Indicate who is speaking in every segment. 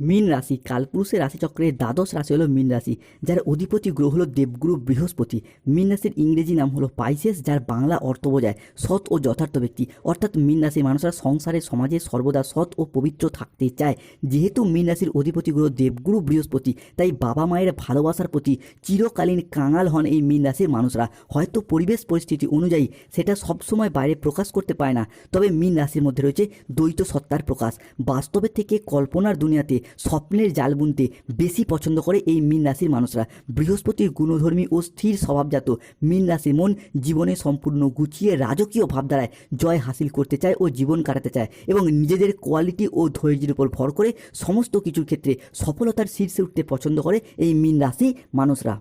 Speaker 1: মীন রাশি, কালপুরুষের রাশিচক্রের দ্বাদশ রাশি হলো মীন রাশি, যার অধিপতি গ্রহ হলো দেবগুরু বৃহস্পতি। মীন রাশির ইংরেজি নাম হলো পাইসেস, যার বাংলা অর্থ বোঝায় সৎ ও যথার্থ ব্যক্তি। অর্থাৎ মীন রাশির মানুষরা সংসারে, সমাজে সর্বদা সৎ ও পবিত্র থাকতে চায়। যেহেতু মীন রাশির অধিপতি গ্রহ দেবগুরু বৃহস্পতি, তাই বাবা মায়ের ভালোবাসার প্রতি চিরকালীন কাঙাল হন এই মীন রাশির মানুষরা। হয়তো পরিবেশ পরিস্থিতি অনুযায়ী সেটা সবসময় বাইরে প্রকাশ করতে পায় না। তবে মীন রাশির মধ্যে রয়েছে দ্বৈত সত্তার প্রকাশ। বাস্তবের থেকে কল্পনার দুনিয়াতে স্বপ্নের জাল বুনতে বেশি পছন্দ করে এই মীন রাশির মানুষরা। বৃহস্পতির গুণধর্মী ও স্থির স্বভাবজাত মীন রাশির মন জীবনে সম্পূর্ণ গুছিয়ে রাজকীয় ভাবধারায় জয় হাসিল করতে চায় ও জীবন কাটাতে চায় এবং নিজেদের কোয়ালিটি ও ধৈর্যের উপর ভর করে সমস্ত কিছুর ক্ষেত্রে সফলতার শীর্ষে উঠতে পছন্দ করে এই মীন রাশি মানুষরা।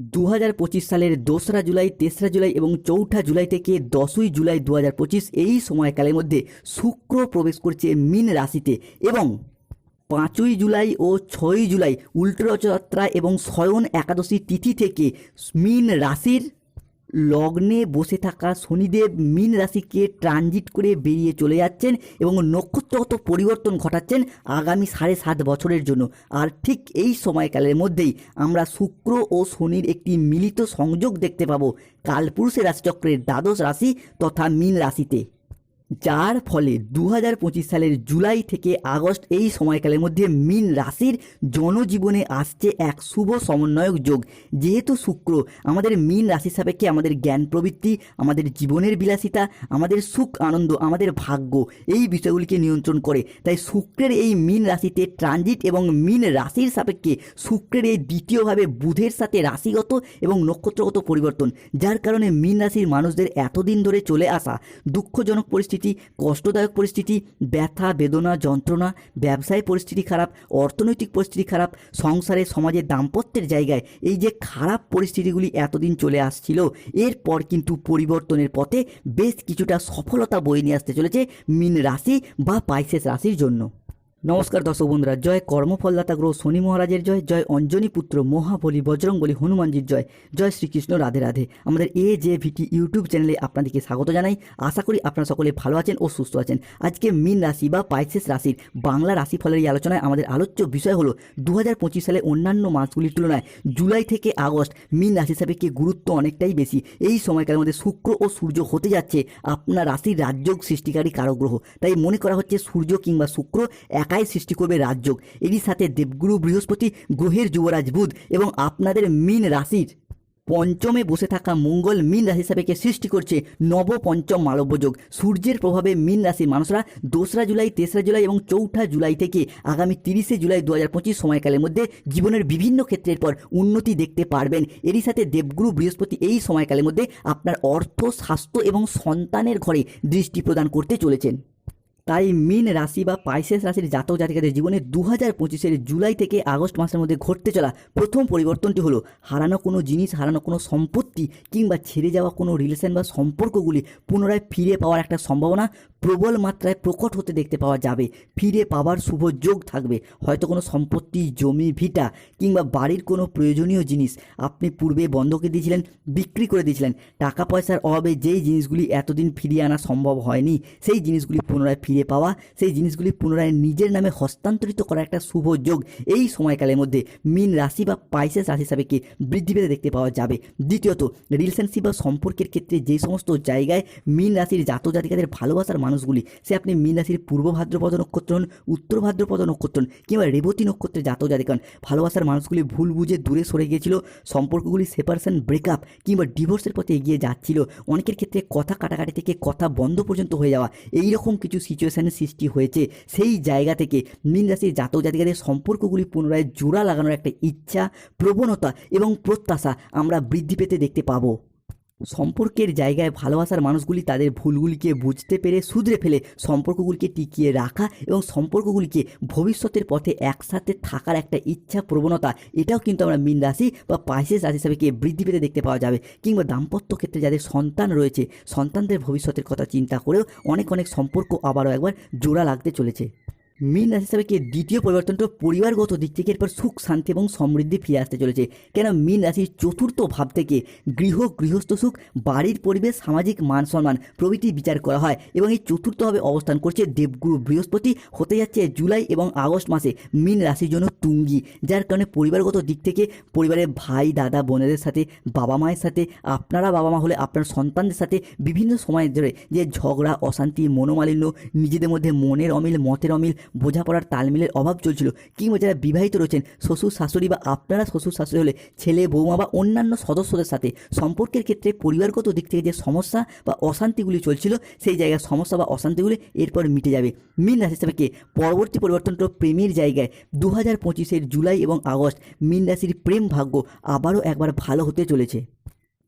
Speaker 1: দু হাজার পঁচিশ সালের দোসরা জুলাই, তেসরা জুলাই এবং চৌঠা জুলাই থেকে দশই জুলাই দু হাজার পঁচিশ এই সময়কালের মধ্যে শুক্র প্রবেশ করছে মীন রাশিতে এবং পাঁচই জুলাই ও ছয়ই জুলাই উল্টো রথযাত্রা এবং শয়ন একাদশী তিথি থেকে মীন রাশির লগ্নে বসে থাকা শনিদেব মীন রাশিকে ট্রানজিট করে বেরিয়ে চলে যাচ্ছেন এবং নক্ষত্রগত পরিবর্তন ঘটাচ্ছেন আগামী সাড়ে সাত বছরের জন্য। আর ঠিক এই সময়কালের মধ্যেই আমরা শুক্র ও শনির একটি মিলিত সংযোগ দেখতে পাবো কালপুরুষের রাশিচক্রের দ্বাদশ রাশি তথা মীন রাশিতে। যার ফলে দু হাজার পঁচিশ সালের জুলাই থেকে আগস্ট এই সময়কালের মধ্যে মিন রাশির জনজীবনে আসছে এক শুভ সমন্বয়ক যোগ। যেহেতু শুক্র আমাদের মিন রাশির সাপেক্ষে আমাদের জ্ঞান প্রবৃত্তি, আমাদের জীবনের বিলাসিতা, আমাদের সুখ, আনন্দ, আমাদের ভাগ্য এই বিষয়গুলিকে নিয়ন্ত্রণ করে। তাই শুক্রের এই মিন রাশিতে ট্রানজিট এবং মিন রাশির সাপেক্ষে শুক্রের এই দ্বিতীয়ভাবে বুধের সাথে রাশিগত এবং নক্ষত্রগত পরিবর্তন, যার কারণে মিন রাশির মানুষদের এতদিন ধরে চলে আসা দুঃখজনক পরিস্থিতি কষ্টদায়ক পরিস্থিতি, ব্যথা, বেদনা, যন্ত্রণা, ব্যবসায় পরিস্থিতি খারাপ, অর্থনৈতিক পরিস্থিতি খারাপ, সংসারে, সমাজে দাম্পত্যের জায়গায় এই যে খারাপ পরিস্থিতিগুলি এতদিন চলে আসছিল, এরপর কিন্তু পরিবর্তনের পথে বেশ কিছুটা সফলতা বয়ে নিয়ে আসতে চলেছে মিন রাশি বা পাইসেস রাশির জন্য। নমস্কার দর্শক বন্ধুরা, জয় কর্মফলদাতা গ্রহ শনি মহারাজের জয় জয় অঞ্জনী পুত্র মহাবলী বজরংবলী হনুমানজির জয় জয় শ্রীকৃষ্ণ রাধে রাধে। আমাদের এ জে ভিটি ইউটিউব চ্যানেলে আপনাদেরকে স্বাগত জানাই। আশা করি আপনারা সকলে ভালো আছেন ও সুস্থ আছেন। আজকে মীন রাশি বা পাইসেস রাশির বাংলা রাশিফলের এই আলোচনায় আমাদের আলোচ্য বিষয় হলো দু হাজার পঁচিশ সালে অন্যান্য মাসগুলির তুলনায় জুলাই থেকে আগস্ট মীন রাশি হিসাবে সাপেক্ষে গুরুত্ব অনেকটাই বেশি। এই সময়কালের মধ্যে শুক্র ও সূর্য হতে যাচ্ছে, আপনার রাশির রাজযোগ সৃষ্টিকারী কারক গ্রহ। তাই মনে করা হচ্ছে সূর্য কিংবা শুক্র একাই সৃষ্টি করবে রাজযোগ এরই সাথে দেবগুরু বৃহস্পতি, গ্রহের যুবরাজ বুধ এবং আপনাদের মীন রাশির। পঞ্চমে বসে থাকা মঙ্গল মীন রাশি সাপেক্ষে সৃষ্টি করছে নব পঞ্চম মালব্যযোগ সূর্যের প্রভাবে মীন রাশির মানুষরা দোসরা জুলাই, তেসরা জুলাই এবং চৌঠা জুলাই থেকে আগামী তিরিশে জুলাই দু হাজার পঁচিশ সময়কালের মধ্যে জীবনের বিভিন্ন ক্ষেত্রের পর উন্নতি দেখতে পারবেন। এরই সাথে দেবগুরু বৃহস্পতি এই সময়কালের মধ্যে আপনার অর্থ, স্বাস্থ্য এবং সন্তানের ঘরে দৃষ্টি প্রদান করতে চলেছেন। তাই মিন রাশি বা পাইসেস রাশির জাতক জাতিকাদের জীবনে দু হাজার পঁচিশের জুলাই থেকে আগস্ট মাসের মধ্যে ঘটতে চলা প্রথম পরিবর্তনটি হলো হারানো কোনো জিনিস, হারানো কোনো সম্পত্তি কিংবা ছেড়ে যাওয়া কোনো রিলেশন বা সম্পর্কগুলি পুনরায় ফিরে পাওয়ার একটা সম্ভাবনা প্রবল মাত্রায় প্রকট হতে দেখতে পাওয়া যাবে। ফিরে পাওয়ার শুভ যোগ থাকবে। হয়তো কোনো সম্পত্তি, জমি, ভিটা কিংবা বাড়ির কোনো প্রয়োজনীয় জিনিস আপনি পূর্বে বন্ধকে দিয়েছিলেন, বিক্রি করে দিয়েছিলেন। টাকা পয়সার অভাবে যেই জিনিসগুলি এতদিন ফিরিয়ে আনা সম্ভব হয়নি, সেই জিনিসগুলি পুনরায় ফিরে পাওয়া সেই জিনিসগুলি পুনরায় নিজের নামে হস্তান্তরিত করার একটা শুভ যোগ এই সময়কালের মধ্যে মিন রাশি বা পাইসেস রাশি সাপেক্ষে বৃদ্ধি পেতে দেখতে পাওয়া যাবে। দ্বিতীয়ত, রিলেশনশিপ বা সম্পর্কের ক্ষেত্রে যে সমস্ত জায়গায় মিন রাশির জাতক জাতিকাদের ভালোবাসার মানুষগুলি, সে আপনি মিন রাশির পূর্ব ভাদ্রপদ নক্ষত্র হন, উত্তর ভাদ্রপদ নক্ষত্র হন, কিংবা রেবতী নক্ষত্রের জাতক জাতিকান, ভালোবাসার মানুষগুলি ভুল বুঝে দূরে সরে গিয়েছিল, সম্পর্কগুলি সেপারেশন ব্রেকআপ কিংবা ডিভোর্সের পথে এগিয়ে যাচ্ছিল, অনেকের ক্ষেত্রে কথা কাটাকাটি থেকে কথা বন্ধ পর্যন্ত হয়ে যাওয়া এই রকম কিছু সিচুয়েশনের সৃষ্টি হয়েছে। সেই জায়গা থেকে মীন রাশির জাতক জাতিকাদের সম্পর্কগুলি পুনরায় জোড়া লাগানোর একটা ইচ্ছা, প্রবণতা এবং প্রত্যাশা আমরা বৃদ্ধি পেতে দেখতে পাবো। সম্পর্কের জায়গায় ভালোবাসার মানুষগুলি তাদের ভুলগুলিকে বুঝতে পেরে শুধরে ফেলে সম্পর্কগুলিকে টিকিয়ে রাখা এবং সম্পর্কগুলিকে ভবিষ্যতের পথে একসাথে থাকার একটা ইচ্ছা প্রবণতা, এটাও কিন্তু আমরা মিন রাশি বা পাইসেস রাশি হিসাবে বৃদ্ধি পেতে দেখতে পাওয়া যাবে। কিংবা দাম্পত্য ক্ষেত্রে যাদের সন্তান রয়েছে, সন্তানদের ভবিষ্যতের কথা চিন্তা করেও অনেক অনেক সম্পর্ক আবারও একবার জোড়া লাগতে চলেছে। মীন রাশি হিসাবে দ্বিতীয় পরিবর্তনটা পরিবারগত দিক থেকে এরপর সুখ, শান্তি এবং সমৃদ্ধি ফিরে আসতে চলেছে। কেন মীন রাশির চতুর্থ ভাব থেকে গৃহ, গৃহস্থ সুখ, বাড়ির পরিবেশ, সামাজিক মান সম্মান, প্রভৃতি বিচার করা হয় এবং এই চতুর্থভাবে অবস্থান করছে দেবগুরু বৃহস্পতি। হতে যাচ্ছে জুলাই এবং আগস্ট মাসে মীন রাশির জন্য তুঙ্গি, যার কারণে পরিবারগত দিক থেকে পরিবারের ভাই, দাদা, বোনেদের সাথে, বাবা মায়ের সাথে, আপনারা বাবা মা হলে আপনার সন্তানদের সাথে বিভিন্ন সময় ধরে যে ঝগড়া, অশান্তি, মনোমালিন্য, নিজেদের মধ্যে মনের অমিল, মতের অমিল বোঝাপড়ার তালমিলের অভাব চলছিল। কিংবা যারা বিবাহিত রয়েছেন, শ্বশুর শাশুড়ি বা আপনারা শ্বশুর শাশুড়ি হলে ছেলে, বৌমা বা অন্যান্য সদস্যদের সাথে সম্পর্কের ক্ষেত্রে পরিবারগত দিক থেকে যে সমস্যা বা অশান্তিগুলি চলছিল, সেই জায়গায় সমস্যা বা অশান্তিগুলি এরপর মিটে যাবে। মীন রাশি হিসাবে কে পরবর্তী পরিবর্তনটা প্রেমের জায়গায়। দু হাজার পঁচিশের জুলাই এবং আগস্ট মীন রাশির প্রেম ভাগ্য আবারও একবার ভালো হতে চলেছে।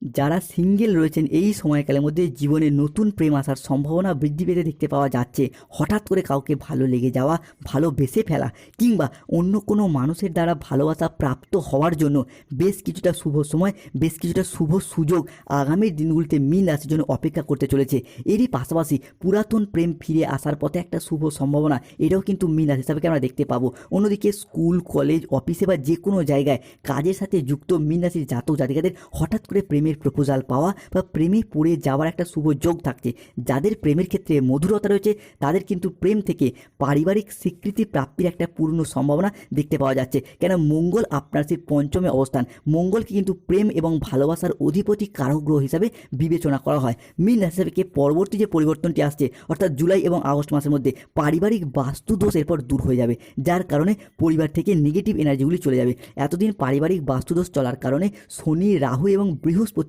Speaker 1: যারা সিঙ্গেল রয়েছেন এই সময়কালের মধ্যে জীবনে নতুন প্রেম আসার সম্ভাবনা বৃদ্ধি পেতে দেখতে পাওয়া যাচ্ছে। হঠাৎ করে কাউকে ভালো লেগে যাওয়া ভালোবেসে ফেলা কিংবা অন্য কোনো মানুষের দ্বারা ভালোবাসা প্রাপ্ত হওয়ার জন্য বেশ কিছুটা শুভ সময়, বেশ কিছুটা শুভ সুযোগ আগামী দিনগুলিতে মিন রাশির জন্য অপেক্ষা করতে চলেছে। এরই পাশাপাশি পুরাতন প্রেম ফিরে আসার পথে একটা শুভ সম্ভাবনা, এটাও কিন্তু মিন রাশি হিসাবে আমরা দেখতে পাবো। অন্যদিকে স্কুল, কলেজ, অফিসে বা যে কোনো জায়গায় কাজের সাথে যুক্ত মিন রাশির জাতক জাতিকাদের হঠাৎ করে প্রেমের প্রপোজাল পাওয়া বা প্রেমে পড়ে যাওয়ার একটা শুভ যোগ থাকছে। যাদের প্রেমের ক্ষেত্রে মধুরতা রয়েছে, তাদের কিন্তু প্রেম থেকে পারিবারিক স্বীকৃতি প্রাপ্তির একটা পূর্ণ সম্ভাবনা দেখতে পাওয়া যাচ্ছে। কেন মঙ্গল আপনার সেই পঞ্চমে অবস্থান। মঙ্গলকে কিন্তু প্রেম এবং ভালোবাসার অধিপতি কারক গ্রহ হিসাবে বিবেচনা করা হয়। মিন রাশি হিসাবে কে পরবর্তী যে পরিবর্তনটি আসছে, অর্থাৎ জুলাই এবং আগস্ট মাসের মধ্যে পারিবারিক বাস্তু দোষ এরপর দূর হয়ে যাবে, যার কারণে পরিবার থেকে নেগেটিভ এনার্জিগুলি চলে যাবে। এতদিন পারিবারিক বাস্তুদোষ চলার কারণে শনি, রাহু এবং বৃহস্পতি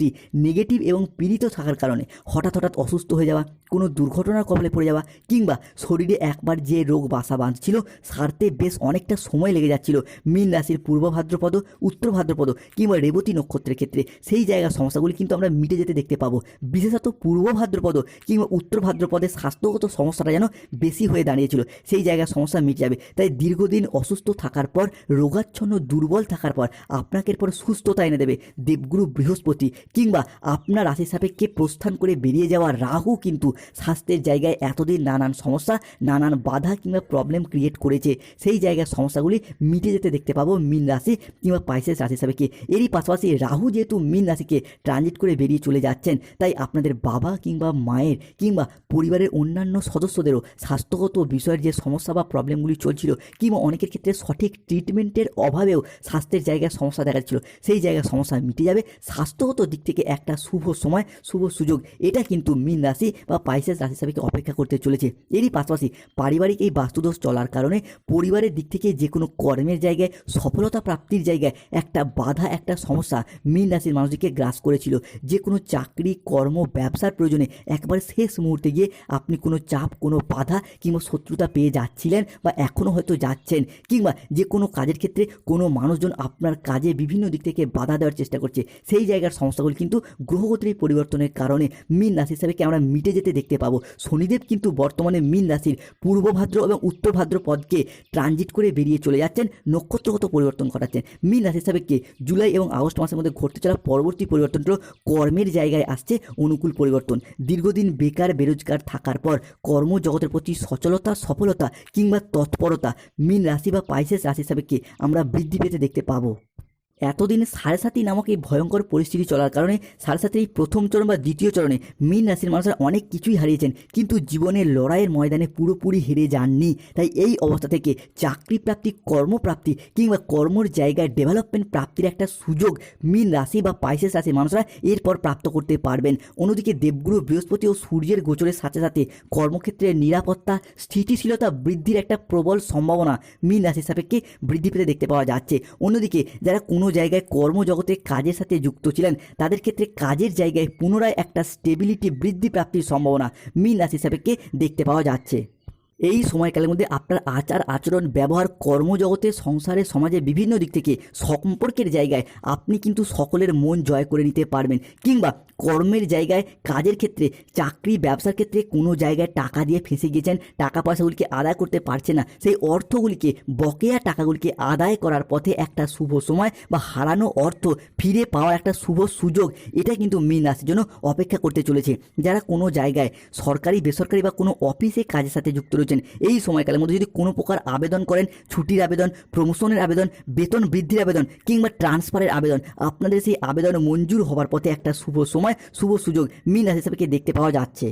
Speaker 1: নেগেটিভ এবং পীড়িত থাকার কারণে হঠাৎ হঠাৎ অসুস্থ হয়ে যাওয়া, কোনো দুর্ঘটনার কবলে পড়ে যাওয়া কিংবা শরীরে একবার যে রোগ বাসা বাঁধছিল, সারতে বেশ অনেকটা সময় লেগে যাচ্ছিল। মীন রাশির পূর্ব ভাদ্রপদ, উত্তর ভাদ্রপদ কিংবা রেবতী নক্ষত্রের ক্ষেত্রে সেই জায়গার সমস্যাগুলি কিন্তু আমরা মিটে যেতে দেখতে পাবো। বিশেষত পূর্ব ভাদ্রপদ কিংবা উত্তর ভাদ্রপদের স্বাস্থ্যগত সমস্যাটা যেন বেশি হয়ে দাঁড়িয়েছিল, সেই জায়গার সমস্যা মিটে যাবে। তাই দীর্ঘদিন অসুস্থ থাকার পর, রোগাচ্ছন্ন দুর্বল থাকার পর, আপনাকে এরপর সুস্থতা এনে দেবে। দেবগুরু বৃহস্পতি কিংবা আপনার রাশি সাপেক্ষে প্রস্থান করে বেরিয়ে যাওয়া রাহু কিন্তু স্বাস্থ্যের জায়গায় এতদিন নানান সমস্যা, নানান বাধা কিংবা প্রবলেম ক্রিয়েট করেছে। সেই জায়গার সমস্যাগুলি মিটে যেতে দেখতে পাবো মিন রাশি কিংবা পাইসেস রাশি সাপেক্ষে এরই পাশাপাশি রাহু যেহেতু মিন রাশিকে ট্রানজিট করে বেরিয়ে চলে যাচ্ছেন, তাই আপনাদের বাবা কিংবা মায়ের কিংবা পরিবারের অন্যান্য সদস্যদেরও স্বাস্থ্যগত বিষয়ের যে সমস্যা বা প্রবলেমগুলি চলছিল কিংবা অনেকের ক্ষেত্রে সঠিক ট্রিটমেন্টের অভাবেও স্বাস্থ্যের জায়গায় সমস্যা দেখা যাচ্ছিল সেই জায়গায় সমস্যা মিটে যাবে, স্বাস্থ্যগত দিক থেকে একটা শুভ সময়, শুভ সুযোগ। এটা কিন্তু মিন রাশি বা পাইসেস রাশি হিসাবে অপেক্ষা করতে চলেছে। এরই পাশাপাশি পারিবারিক এই বাস্তুদোষ চলার কারণে পরিবারের দিক থেকে যে কোনো কর্মের জায়গায়, সফলতা প্রাপ্তির জায়গায় একটা বাধা, একটা সমস্যা মিন রাশির মানুষকে গ্রাস করেছিল। যে কোনো চাকরি, কর্ম, ব্যবসার প্রয়োজনে একবার শেষ মুহূর্তে গিয়ে আপনি কোনো চাপ, কোনো বাধা কিংবা শত্রুতা পেয়ে যাচ্ছিলেন বা এখনও হয়তো যাচ্ছেন কিংবা যে কোনো কাজের ক্ষেত্রে কোনো মানুষজন আপনার কাজে বিভিন্ন দিক থেকে বাধা দেওয়ার চেষ্টা করছে, সেই জায়গার সমস্যাগুলি কিন্তু গ্রহগতির এই পরিবর্তনের কারণে মিন রাশি হিসাবে আমরা মিটে যেতে দেখতে পাবো? শনিদেব কিন্তু বর্তমানে মিন রাশির পূর্ব ভাদ্র এবং উত্তর ভাদ্র পদকে ট্রানজিট করে বেরিয়ে চলে যাচ্ছেন, নক্ষত্রগত পরিবর্তন ঘটাচ্ছেন। মিন রাশি হিসাবে কে জুলাই এবং আগস্ট মাসের মধ্যে ঘটতে চলা পরবর্তী পরিবর্তনটা কর্মের জায়গায় আসছে, অনুকূল পরিবর্তন। দীর্ঘদিন বেকার, বেরোজগার থাকার পর কর্মজগতের প্রতি সচলতা, সফলতা কিংবা তৎপরতা মিন রাশি বা পাইসেস রাশি হিসাবে আমরা বৃদ্ধি পেতে দেখতে পাবো? এতদিন সাড়ে নামক এই ভয়ঙ্কর পরিস্থিতি চলার কারণে সাড়ে এই প্রথম চরণ বা দ্বিতীয় চরণে মীন রাশির মানুষরা অনেক কিছুই হারিয়েছেন, কিন্তু জীবনের লড়াইয়ের ময়দানে পুরোপুরি হেরে যাননি। তাই এই অবস্থা থেকে চাকরি প্রাপ্তি, কর্মপ্রাপ্তি কিংবা কর্মর জায়গায় ডেভেলপমেন্ট প্রাপ্তির একটা সুযোগ মীন রাশি বা পাইসেস রাশির মানুষরা এরপর প্রাপ্ত করতে পারবেন। অন্যদিকে দেবগুরু, বৃহস্পতি ও সূর্যের গোচরের সাথে সাথে কর্মক্ষেত্রে নিরাপত্তা, স্থিতিশীলতা বৃদ্ধির একটা প্রবল সম্ভাবনা মীন রাশির সাপেক্ষে বৃদ্ধি পেতে দেখতে পাওয়া যাচ্ছে। অন্যদিকে যারা কোনো জায়গায় কর্মজগতে কাজের সাথে যুক্ত ছিলেন, তাদের ক্ষেত্রে কাজের জায়গায় পুনরায় একটা স্টেবিলিটি বৃদ্ধি প্রাপ্তির সম্ভাবনা মীন রাশি হিসাবে দেখতে পাওয়া যাচ্ছে। এই সময়কালের মধ্যে আপনার আচার, আচরণ, ব্যবহার, কর্মজগতে, সংসারে, সমাজে বিভিন্ন দিক থেকে সম্পর্কের জায়গায় আপনি কিন্তু সকলের মন জয় করে নিতে পারবেন। কিংবা কর্মের জায়গায়, কাজের ক্ষেত্রে, চাকরি, ব্যবসার ক্ষেত্রে কোনো জায়গায় টাকা দিয়ে ফেঁসে গিয়েছেন, টাকা পয়সাগুলিকে আদায় করতে পারছে না। সেই অর্থগুলিকে, বকেয়া টাকাগুলিকে আদায় করার পথে একটা শুভ সময় বা হারানো অর্থ ফিরে পাওয়ার একটা শুভ সুযোগ, এটা কিন্তু মীন রাশির জন্য অপেক্ষা করতে চলেছে। যারা কোনো জায়গায়, সরকারি, বেসরকারি বা কোনো অফিসে কাজের সাথে যুক্ত রয়েছেন করছেন। এই সময়কালের মধ্যে যদি কোনো প্রকার আবেদন করেন, ছুটির আবেদন প্রমোশনের আবেদন, বেতন বৃদ্ধির আবেদন কিংবা ট্রান্সফারের আবেদন, আপনাদের সেই আবেদন মঞ্জুর হওয়ার পথে একটা শুভ সময়, শুভ সুযোগ মিন রাশি হিসাবে দেখতে পাওয়া যাচ্ছে?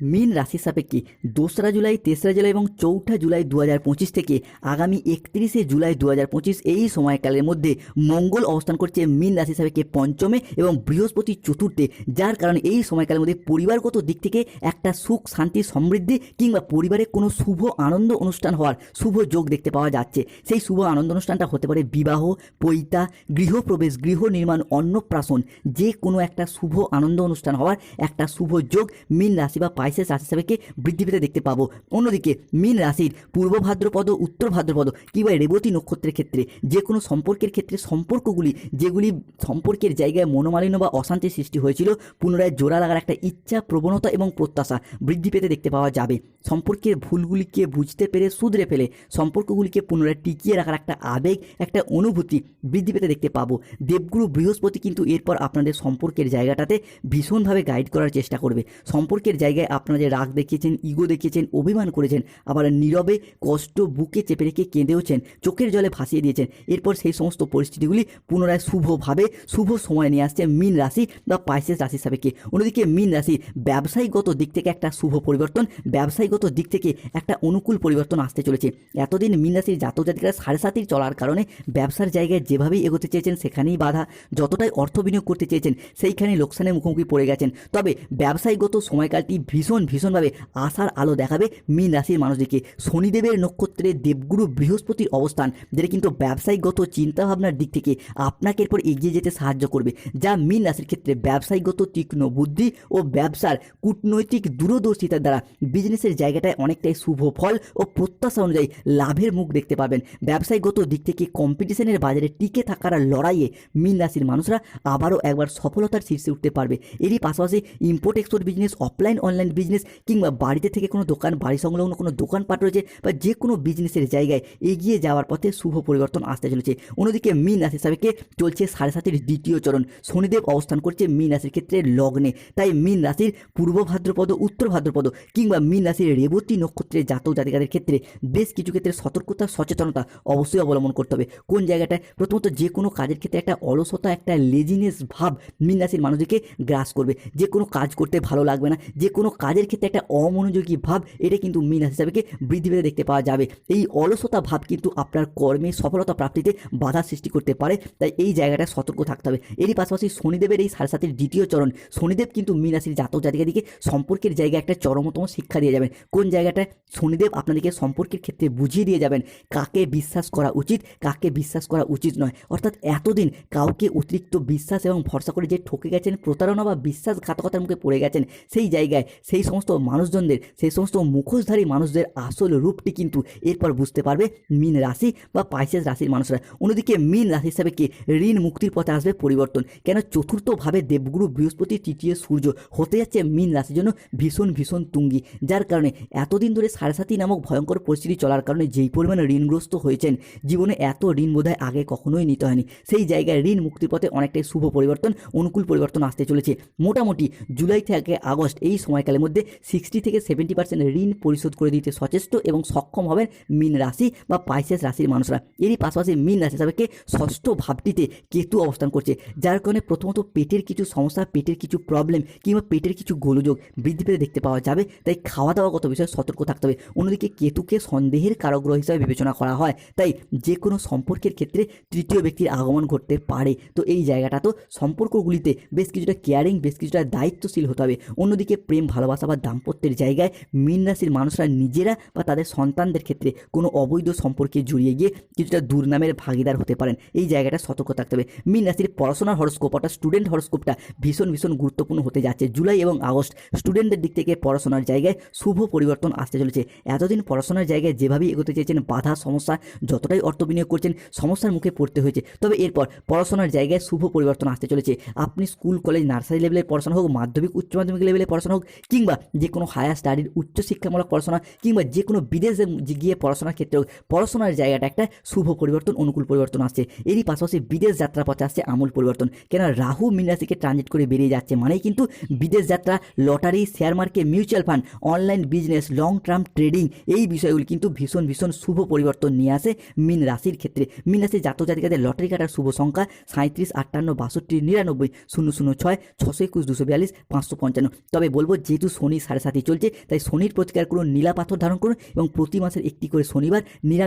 Speaker 1: মিন রাশি সাপেক্ষে দোসরা জুলাই, তেসরা জুলাই এবং চৌঠা জুলাই দু হাজার পঁচিশ থেকে আগামী একত্রিশে জুলাই দু হাজার পঁচিশ এই সময়কালের মধ্যে মঙ্গল অবস্থান করছে মিন রাশি সাপেক্ষে পঞ্চমে এবং বৃহস্পতি চতুর্থে, যার কারণে এই সময়কালের মধ্যে পরিবারগত দিক থেকে একটা সুখ, শান্তি, সমৃদ্ধি কিংবা পরিবারে কোনো শুভ, আনন্দ অনুষ্ঠান হওয়ার শুভ যোগ দেখতে পাওয়া যাচ্ছে। সেই শুভ, আনন্দ অনুষ্ঠানটা হতে পারে বিবাহ, পৈতা, গৃহপ্রবেশ, গৃহ নির্মাণ, অন্নপ্রাশন, যে কোনো একটা শুভ, আনন্দ অনুষ্ঠান হওয়ার একটা শুভ যোগ মিন রাশি বা পাইসেস রাশি হিসাবে বৃদ্ধি পেতে দেখতে পাবো। অন্যদিকে মিন রাশির পূর্ব ভাদ্রপদ, উত্তর ভাদ্রপদ কিংবা রেবতী নক্ষত্রের ক্ষেত্রে যে কোনো সম্পর্কের ক্ষেত্রে সম্পর্কগুলি, যেগুলি সম্পর্কের জায়গায় মনোমালিন্য বা অশান্তির সৃষ্টি হয়েছিল, পুনরায় জোড়া লাগার একটা ইচ্ছা, প্রবণতা এবং প্রত্যাশা বৃদ্ধি পেতে দেখতে পাওয়া যাবে। সম্পর্কের ভুলগুলিকে বুঝতে পেরে শুধরে ফেলে সম্পর্কগুলিকে পুনরায় টিকিয়ে রাখার একটা আবেগ, একটা অনুভূতি বৃদ্ধি পেতে দেখতে পাবো। দেবগুরু বৃহস্পতি কিন্তু এরপর আপনাদের সম্পর্কের জায়গাটাতে ভীষণভাবে গাইড করার চেষ্টা করবে। সম্পর্কের জায়গায় আপনারা যে রাগ দেখিয়েছেন ইগো দেখিয়েছেন, অভিমান করেছেন, আবার নীরবে কষ্ট বুকে চেপে রেখে কেঁদেওছেন চোখের জলে ভাসিয়ে দিয়েছেন, এরপর সেই সমস্ত পরিস্থিতিগুলি পুনরায় শুভভাবে, শুভ সময় নিয়ে আসছে মিন রাশি বা পাইসেস রাশি সাপেক্ষে। অন্যদিকে মিন রাশি ব্যবসায়িকগত দিক থেকে একটা শুভ পরিবর্তন ব্যবসায়িকগত দিক থেকে একটা অনুকূল পরিবর্তন আসতে চলেছে। এতদিন মিন রাশির জাতক জাতিকারা সাড়ে সাতির চলার কারণে ব্যবসার জায়গায় যেভাবেই এগোতে চেয়েছেন, সেখানেই বাধা, যতটাই অর্থ বিনিয়োগ করতে চেয়েছেন সেইখানে লোকসানের মুখোমুখি পড়ে গেছেন। তবে ব্যবসায়িকগত সময়কালটি ভীষণ ভীষণভাবে আশার আলো দেখাবে মীন রাশির মানুষদেরকে। শনিদেবের নক্ষত্রে দেবগুরু বৃহস্পতির অবস্থান, যেটা কিন্তু ব্যবসায়িকগত চিন্তাভাবনার দিক থেকে আপনাকে এরপর এগিয়ে যেতে সাহায্য করবে, যা মীন রাশির ক্ষেত্রে ব্যবসায়িকগত তীক্ষ্ণ বুদ্ধি ও ব্যবসার কূটনৈতিক দূরদর্শিতার দ্বারা বিজনেসের জায়গাটায় অনেকটাই শুভ ফল ও প্রত্যাশা অনুযায়ী লাভের মুখ দেখতে পাবেন। ব্যবসায়িকগত দিক থেকে কম্পিটিশনের বাজারে টিকে থাকার লড়াইয়ে মীন রাশির মানুষরা আবারও একবার সফলতার শীর্ষে উঠতে পারবে। এরই পাশাপাশি import export business offline online business কিংবা বাড়িতে থেকে কোনো দোকান, বাড়ি সংলগ্ন কোনো দোকানপাট রয়েছে বা যে কোনো বিজনেসের জায়গায় এগিয়ে যাওয়ার পথে শুভ পরিবর্তন আসতে চলেছে। অন্যদিকে মীন রাশি সাবেকে চলছে সাড়ে সাতের দ্বিতীয় চরণ। শনিদেব অবস্থান করছে মীন রাশির ক্ষেত্রে লগ্নে। তাই মীন রাশির পূর্ব ভাদ্রপদ, উত্তর ভাদ্রপদ কিংবা মীন রাশির রেবতী নক্ষত্রের জাতক জাতিকাদের ক্ষেত্রে বেশ কিছু ক্ষেত্রে সতর্কতা, সচেতনতা অবশ্যই অবলম্বন করতে হবে। কোন জায়গাটায়? প্রথমত যে কোনো কাজের ক্ষেত্রে একটা অলসতা, একটা লেজিনেস ভাব মীন রাশির মানুষদেরকে গ্রাস করবে। যে কোনো কাজ করতে ভালো লাগবে না যে কোনো কাজের ক্ষেত্রে একটা অমনোযোগী ভাব, এটা কিন্তু মীন রাশি হিসাবে বৃদ্ধি পেতে দেখতে পাওয়া যাবে। এই অলসতা ভাব কিন্তু আপনার কর্মে সফলতা প্রাপ্তিতে বাধা সৃষ্টি করতে পারে, তাই এই জায়গাটা সতর্ক থাকতে হবে। এরই পাশাপাশি শনিদেবের এই সাড়ে সাতের দ্বিতীয় চরণ, শনিদেব কিন্তু মীন রাশির জাতক জাতিকাদিকে সম্পর্কের জায়গায় একটা চরমতম শিক্ষা দিয়ে যাবেন। কোন জায়গাটায় শনিদেব আপনাদেরকে সম্পর্কের ক্ষেত্রে বুঝিয়ে দিয়ে যাবেন, কাকে বিশ্বাস করা উচিত, কাকে বিশ্বাস করা উচিত নয়। অর্থাৎ এতদিন কাউকে অতিরিক্ত বিশ্বাস এবং ভরসা করে যে ঠকে গেছেন প্রতারণা বা বিশ্বাসঘাতকতার মুখে পড়ে গেছেন, সেই জায়গায়, সেই সমস্ত মানুষজনদের, সেই সমস্ত মুখোশধারী মানুষদের আসল রূপটি কিন্তু এরপর বুঝতে পারবে মিন রাশি বা পাইসেস রাশির মানুষরা। অন্যদিকে মিন রাশি হিসাবে কি ঋণ মুক্তির পথে আসবে পরিবর্তন। কেন? চতুর্থভাবে দেবগুরু বৃহস্পতি, তৃতীয় সূর্য হতে যাচ্ছে মিন রাশির জন্য ভীষণ ভীষণ তুঙ্গি। যার কারণে এতদিন ধরে সাড়ে সাতি নামক ভয়ঙ্কর পরিস্থিতি চলার কারণে যেই পরিমাণে ঋণগ্রস্ত হয়েছেন, জীবনে এত ঋণ বোধহয় আগে কখনোই নিতে হয়নি। সেই জায়গায় ঋণ মুক্তির পথে অনেকটাই শুভ পরিবর্তন, অনুকূল পরিবর্তন আসতে চলেছে। মোটামুটি জুলাই থেকে আগস্ট এই সময়কালের মধ্যে সিক্সটি থেকে সেভেন্টি পার্সেন্ট ঋণ পরিশোধ করে দিতে সচেষ্ট এবং সক্ষম হবেন মিন রাশি বা পাইসেস রাশির মানুষরা। এরই পাশাপাশি মিন রাশি হিসাবে ষষ্ঠ ভাবটিতে কেতু অবস্থান করছে, যার কারণে প্রথমত পেটের কিছু সমস্যা, পেটের কিছু প্রবলেম কিংবা পেটের কিছু গোলযোগ বৃদ্ধি পেতে দেখতে পাওয়া যাবে। তাই খাওয়া দাওয়াগত বিষয়ে সতর্ক থাকতে হবে। অন্যদিকে কেতুকে সন্দেহের কারগ্রহ হিসাবে বিবেচনা করা হয়। তাই যে কোনো সম্পর্কের ক্ষেত্রে তৃতীয় ব্যক্তির আগমন ঘটতে পারে। তো এই জায়গাটা তো সম্পর্কগুলিতে বেশ কিছুটা কেয়ারিং বেশ কিছুটা দায়িত্বশীল হতে হবে। অন্যদিকে প্রেম ভালোবাসা বা দাম্পত্যের জায়গায় মীন রাশির মানুষরা নিজেরা বা তাদের সন্তানদের ক্ষেত্রে কোনো অবৈধ সম্পর্কে জড়িয়ে গিয়ে কিছুটা দুর্নামের ভাগিদার হতে পারেন। এই জায়গাটা সতর্ক থাকতে হবে। মীন রাশির পড়াশোনার হরস্কোপ অর্থাৎ স্টুডেন্ট হরস্কোপটা ভীষণ ভীষণ গুরুত্বপূর্ণ হতে যাচ্ছে। জুলাই এবং আগস্ট স্টুডেন্টদের দিক থেকে পড়াশোনার জায়গায় শুভ পরিবর্তন আসতে চলেছে। এতদিন পড়াশোনার জায়গায় যেভাবেই এগোতে চেয়েছেন, বাধা, সমস্যা যতটাই অর্থ বিনিয়োগ করছেন, সমস্যার মুখে পড়তে হয়েছে। তবে এরপর পড়াশোনার জায়গায় শুভ পরিবর্তন আসতে চলেছে। আপনি স্কুল কলেজ নার্সারি লেভেলের পড়াশোনা হোক, মাধ্যমিক, উচ্চ মাধ্যমিক লেভেলের পড়াশোনা হোক, কি কিংবা যে কোনো হায়ার স্টাডির উচ্চশিক্ষামূলক পড়াশোনা কিংবা যে কোনো বিদেশে গিয়ে পড়াশোনার ক্ষেত্রেও পড়াশোনার জায়গাটা একটা শুভ পরিবর্তন, অনুকূল পরিবর্তন আসছে। এরই পাশাপাশি বিদেশ যাত্রা পথে আসছে আমূল পরিবর্তন। কেন রাহু মীন রাশিকে ট্রানজিট করে বেরিয়ে যাচ্ছে মানেই কিন্তু বিদেশ যাত্রা lottery share market mutual fund online business long term trading এই বিষয়গুলি কিন্তু ভীষণ ভীষণ শুভ পরিবর্তন নিয়ে আসে মিন রাশির ক্ষেত্রে। মিন রাশির জাতক জাতিকাদের লটারি কাটার শুভ সংখ্যা সাঁত্রিশ আটান্ন, বাষট্টি, নিরানব্বই, শূন্য শূন্য, ছয়, ছশো একুশ, দুশো বিয়াল্লিশ, পাঁচশো পঞ্চান্ন। তবে বলব যেহেতু শনি সাড়ে সাতই চলছে। তাই শনির প্রতিকার করুন নীলা পাথর ধারণ করুন এবং প্রতি মাসের একটি করে শনিবার নিরামিষ